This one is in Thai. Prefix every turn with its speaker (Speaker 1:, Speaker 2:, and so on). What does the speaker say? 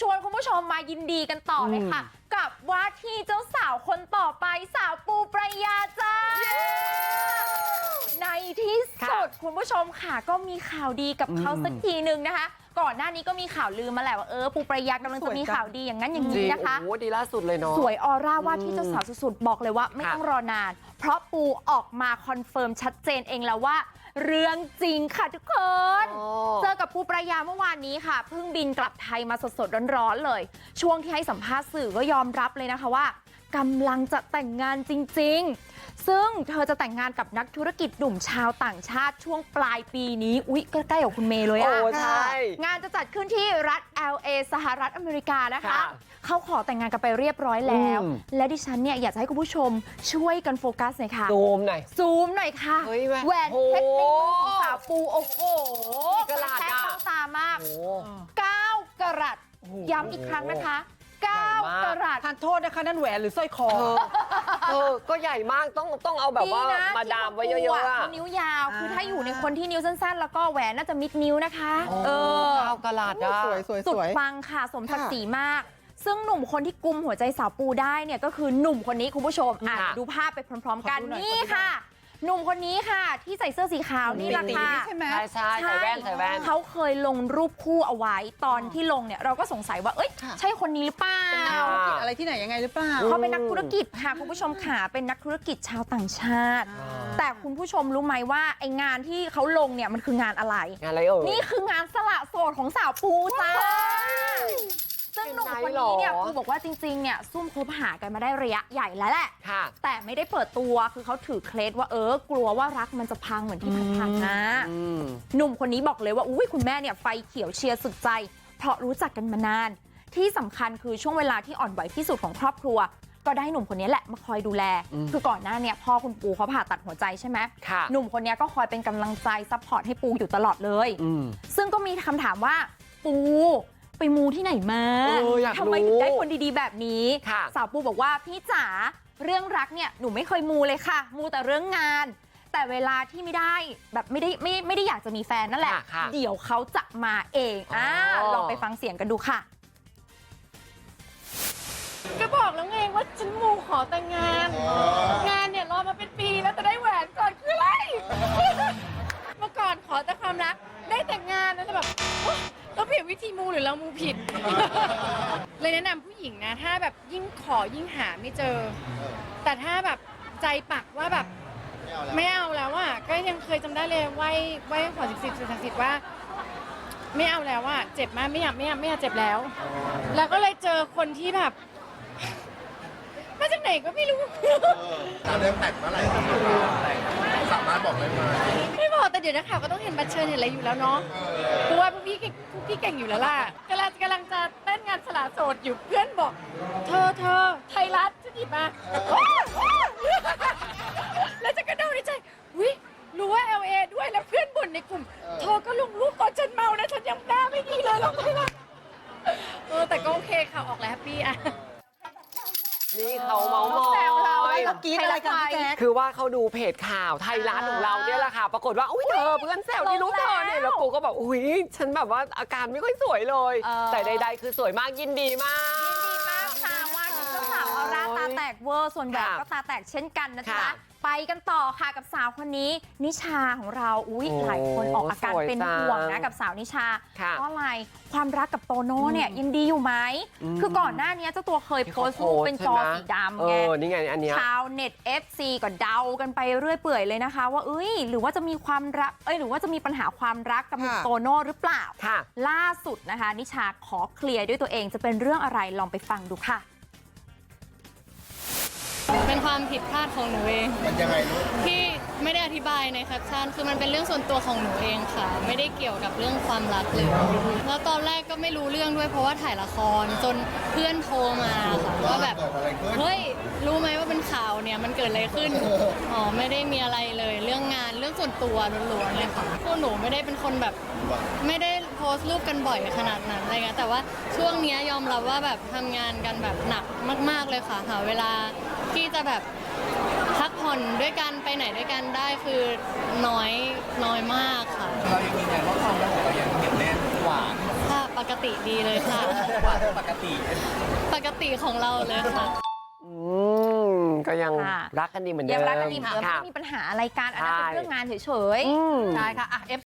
Speaker 1: ชวนคุณผู้ชมมายินดีกันต่อเลยค่ะ กับว่าที่เจ้าสาวคนต่อไปสาวปูปรายาจ้าในที่สุดคุณผู้ชมค่ะก็มีข่าวดีกับเขาสักทีหนึ่งนะคะ ก่อนหน้านี้ก็มีข่าวลือมาแหละว่าเออปูปรายากำลังจะมีข่าวดีอย่างนั้นอย่าง
Speaker 2: จริ
Speaker 1: นี้
Speaker 2: ง
Speaker 1: นะคะ
Speaker 2: โอ้โหดีล่าสุดเลยเนาะ
Speaker 1: สวยออร่าว่าที่เจ้าสาวสุดๆบอกเลยว่าไม่
Speaker 2: ค่ะ
Speaker 1: ต้องรอนาน เพราะปูออกมาคอนเฟิร์มชัดเจนเองแล้วว่า เรื่องจริงค่ะทุกคน
Speaker 2: โอ้
Speaker 1: เจอกับปูปรายาเมื่อวานนี้ค่ะเพิ่งบินกลับไทยมาสดๆร้อนๆเลยช่วงที่ให้สัมภาษณ์สื่อก็ยอมรับเลยนะคะว่ากำลังจะแต่งงานจริงๆ ซึ่งเธอจะแต่งงานกับนักธุรกิจหนุ่มชาวต่างชาติช่วงปลายปีนี้ อุ๊ย ใกล้ๆกับคุณเมย์เลย
Speaker 2: โอ้
Speaker 1: อะ
Speaker 2: ใช่
Speaker 1: งานจะจัดขึ้นที่รัฐ LA สหรัฐอเมริกานะคะ
Speaker 2: ค่ะ
Speaker 1: เขาขอแต่งงานกันไปเรียบร้อยแล้ว
Speaker 2: อืม
Speaker 1: และดิฉันเนี่ยอยากจะให้คุณผู้ชมช่วยกันโฟกัสหน่อยค่ะ
Speaker 2: ซูมหน่อย
Speaker 1: ซูมหน่อยค่ะ
Speaker 2: เฮ้ยแหวน
Speaker 1: แหวนเพชรในมือของสาวปูโอ้โห
Speaker 2: กี่กะรัต
Speaker 1: แท
Speaker 2: อะ
Speaker 1: กต้องตามาก
Speaker 2: โอ้
Speaker 1: 9กะรัต
Speaker 3: โอ้โห
Speaker 1: ย้ำอีกครั้งนะคะ
Speaker 2: ใหญ่มาก
Speaker 1: 9กะรัต
Speaker 3: ทานโทษนะคะ นั่นแหวนหรือสร้อยคอ
Speaker 2: เออเออก็ใหญ่มากต้องต้องเอาแบบว่า
Speaker 1: ดีนะ
Speaker 2: มาดามไว้
Speaker 1: ที่
Speaker 2: เย
Speaker 1: ข
Speaker 2: อะ
Speaker 1: ง
Speaker 2: ๆ
Speaker 1: ปู
Speaker 2: อะ
Speaker 1: เขานิ้วยาว คือ
Speaker 3: อ่า
Speaker 1: ถ้าอยู่ในคนที่นิ้วสั้น ๆ แล้วก็แหวนน่าจะมิดนิ้วนะคะ
Speaker 2: เอ
Speaker 1: เอ
Speaker 2: อ
Speaker 1: อ
Speaker 2: เก้ากะลาดอะ
Speaker 3: สวยสวย
Speaker 1: สุ
Speaker 3: ส
Speaker 1: ด
Speaker 3: วย
Speaker 1: ปังค่ะ สมศักดิ์
Speaker 3: ค่ะ
Speaker 1: ศรีมากซึ่งหนุ่มคนที่กุมหัวใจสาวปูได้เนี่ยก็คือหนุ่มคนนี้คุณผู้ชมอะ
Speaker 2: ค่ะ
Speaker 1: ดูภาพไปพร้อม ๆ กัน
Speaker 3: ขอดูหน่อย
Speaker 1: นี่
Speaker 3: ขอดูหน่อย
Speaker 1: ค่ะ หนุ่มคนนี้ค่ะที่ใส่เสื้อสีขาวนี่แหละ
Speaker 3: ตี
Speaker 1: ค่ะ
Speaker 3: นี่ใช่ไหม
Speaker 2: ใช่ใช่ใส่แว่นใส่แว่น
Speaker 1: เขาเคยลงรูปคู่เอาไว้ตอนที่ลงเนี่ยเราก็สงสัยว่าเอ้ย
Speaker 3: ค่ะ
Speaker 1: ใช่คนนี้หรือเปล่า
Speaker 3: เป็นนักธุรกิจอะไรที่ไหนยังไงหรือเปล่า
Speaker 1: เขาเป็นนักธุรกิจค่ะคุณผู้ชมค่ะเป็นนักธุรกิจชาวต่างชาติ
Speaker 3: อ่า
Speaker 1: แต่คุณผู้ชมรู้ไหมว่าไองานที่เขาลงเนี่ยมันคืองานอะไร
Speaker 2: งานอะไรเอ่ย
Speaker 1: นี่คืองานสละโสดของสาวปูจ้าซึ่ งหนุ่มคนนี้เนี่ย
Speaker 2: เป็นไงหรอ
Speaker 1: ปูบอกว่าจริงๆเนี่ยซุ่มคบหากันมาได้ระยะใหญ่แล้วแหละ
Speaker 2: ค่ะ
Speaker 1: แต่ไม่ได้เปิดตัวคือเขาถือเคล็ดว่าเออกลัวว่ารักมันจะพังเหมือนที่ผ่านๆมา
Speaker 2: อืม
Speaker 1: หนุ่มคนนี้บอกเลยว่าอุ้ยคุณแม่เนี่ยไฟเขียวเชียร์สุดใจ เพราะรู้จักกันมานาน ที่สำคัญคือช่วงเวลาที่อ่อนไหวที่สุดของครอบครัว ก็ได้หนุ่มคนนี้แหละมาคอยดูแล
Speaker 2: อืม
Speaker 1: คือก่อนหน้าเนี่ยพ่อคุณปูเขาผ่าตัดหัวใจใช่ไหม
Speaker 2: ค่ะ
Speaker 1: หนุ่มคนนี้ก็คอยเป็นกำลังใจซัพพอร์ตให้ปูอยู่ตลอดเลย
Speaker 2: อืม
Speaker 1: ซึ่งก็มีคำถามว่าปู ไปมูที่ไหนมา
Speaker 2: เอออยากรู้
Speaker 1: ทำไมถึงได้คนดีๆแบบนี้
Speaker 2: ค่ะ
Speaker 1: สาวปูบอกว่าพี่จ๋าเรื่องรักเนี่ยหนูไม่เคยมูเลยค่ะ มูแต่เรื่องงาน แต่เวลาที่ไม่ได้แบบไม่ได้ไม่ไม่ได้อยากจะมีแฟนนั่นแหละ
Speaker 2: ค่ะค่ะ
Speaker 1: เดี๋ยวเขาจะมาเองอ่า
Speaker 2: อ๋อ
Speaker 1: ลองไปฟังเสียงกันดูค่ะก็บอกแล้วไงว่าฉันมูขอแต่งงานงาน วิธีมูหรือเรามูผิด
Speaker 4: เลยแนะนำผู้หญิงนะ ถ้าแบบยิ่งขอยิ่งหาไม่เจอ แต่ถ้าแบบใจปักว่าแบบ ไม่เอาแล้วอะก็ยังเคยจำได้เลยไหวไหวขอสิบสิบสิบสิบว่า ไม่เอาแล้วอะเจ็บมากไม่อยากไม่อยากไม่อยากเจ็บแล้ว แล้วก็เลยเจอคนที่แบบ มาจากไหนก็ไม่รู้
Speaker 5: เราเริ่มแต่งเมื่อไหร่สามารถบอกได้ไหม
Speaker 4: ไม่บอกแต่เดี๋ยวนักข่าวก็ต้องเห็นบัตรเชิญเห็นอะไรอยู่แล้วเนาะเพราะว่าพวกพี่เก่งพวกพี่เก่งอยู่แล้วล่ะกำลังกำลังจะเต้นงานสละโสดอยู่เพื่อนบอก เธอเธอไทยรัฐจะหยิบมาแล้วจะกระโดดในใจวิรู้ว่า LA ด้วยแล้วเพื่อนบ่นในกลุ่ม เธอก็ลงรูปตอนฉันเมานะฉันยังหน้าไม่ดีเลยลงไทยรัฐเออแต่ก็โอเคค่ะออกแล้วแฮปปี้อะ
Speaker 2: นี่เขาเมาส์ม
Speaker 1: แซวเรา
Speaker 2: อย
Speaker 1: แล้ว
Speaker 3: กรี๊ดอะไรกันพี่แจ๊ค
Speaker 2: คือว่าเขาดูเพจข่าวไทยรัฐของเราเนี่ยแหละค่ะ ปรากฏว่า อุ้ยเธอเพื่อนแซวที่รู้เธอเนี่ย แล้วปูก็แบบอุ้ยฉันแบบว่าอาการไม่ค่อยสวยเลย
Speaker 1: เออ
Speaker 2: แต่ใดๆ คือสวยมากยินดีมาก
Speaker 1: แตกเวอร์ส่วนแหวน
Speaker 2: ค่ะ
Speaker 1: ก็ตาแตกเช่นกันนะจ๊ะ
Speaker 2: ค่ะ
Speaker 1: ไปกันต่อค่ะกับสาวคนนี้นิชาของเราอุ้ย
Speaker 2: โอ้
Speaker 1: หลายคนออกอาการ
Speaker 2: สวย
Speaker 1: เป็น
Speaker 2: จัง
Speaker 1: ห่วงนะกับสาวนิชา
Speaker 2: ค่ะ
Speaker 1: เพราะอะไรความรักกับโตโน่เนี่ยยังดีอยู่ไหม
Speaker 2: อืม
Speaker 1: คือก่อนหน้านี้เจ้าตัวเคย
Speaker 2: ที่
Speaker 1: โพ
Speaker 2: เขา
Speaker 1: สต์รูปเป็นจอ
Speaker 2: โพสต์ใช่ไหม
Speaker 1: สีดำ
Speaker 2: เอ
Speaker 1: ไง
Speaker 2: อนี่ไงอันเนี้ย
Speaker 1: ชาวเน็ต FC ก็เดากันไปเรื่อยเปื่อยเลยนะคะ ว่าเอ้ยหรือว่าจะมีความรักเอ้ยหรือว่าจะมีปัญหาความรักกับหนุ่ม
Speaker 3: ค่ะ
Speaker 1: โตโน่หรือเปล่า
Speaker 2: ค่ะ
Speaker 1: ล่าสุดนะคะ นิชาขอเคลียร์ด้วยตัวเองจะเป็นเรื่องอะไรลองไปฟังดูค่ะ
Speaker 6: เป็นความผิดพลาดของหนูเอง
Speaker 5: มันยังไงลูก
Speaker 6: ที่ไม่ได้อธิบายในแคปชั่นคือมันเป็นเรื่องส่วนตัวของหนูเองค่ะ ไม่ได้เกี่ยวกับเรื่องความรักเลยแล้วตอนแรกก็ไม่รู้เรื่องด้วยเพราะว่าถ่ายละครจนเพื่อนโทรมาค่ะว่าแบบ
Speaker 5: เกิดอะไรขึ้น
Speaker 6: เฮ้ย รู้ไหมว่าเป็นข่าวเนี่ย มันเกิดอะไรขึ้น อ๋อ ไม่ได้มีอะไรเลย เรื่องงาน เรื่องส่วนตัวล้วนๆเลยค่ะพวกหนูไม่ได้เป็นคนแบบ ไม่ได้โพสต์รูปกันบ่อยขนาดนั้นอะไรเงี้ย แต่ว่าช่วงเนี้ยยอมรับว่าแบบทำงานกันแบบหนักมาก ๆเลยค่ะ หาเวลา ที่จะแบบพักผ่อนด้วยกันไปไหนด้วยกันได้คือน้อยน้อยมากค่ะ
Speaker 5: เรายังยืนยันว่าความรักของเรายังเหนียวแน่นหวาน
Speaker 6: ค่ะปกติดีเลยค่ะ
Speaker 5: ปกติ
Speaker 6: ปกติของเราเลยค่ะ
Speaker 2: อืมก็ยัง
Speaker 1: ค่ะ
Speaker 2: รักกันดีเหมือนเดิม
Speaker 1: ยังรักกันดีเหมือนเดิมไม่
Speaker 2: ค่ะ
Speaker 1: ได้มีปัญหาอะไรกันอันนั้นเป็น
Speaker 2: ใช่
Speaker 1: เรื่องงานเฉยๆ
Speaker 2: อืม
Speaker 3: ใช่ค่ะอะ F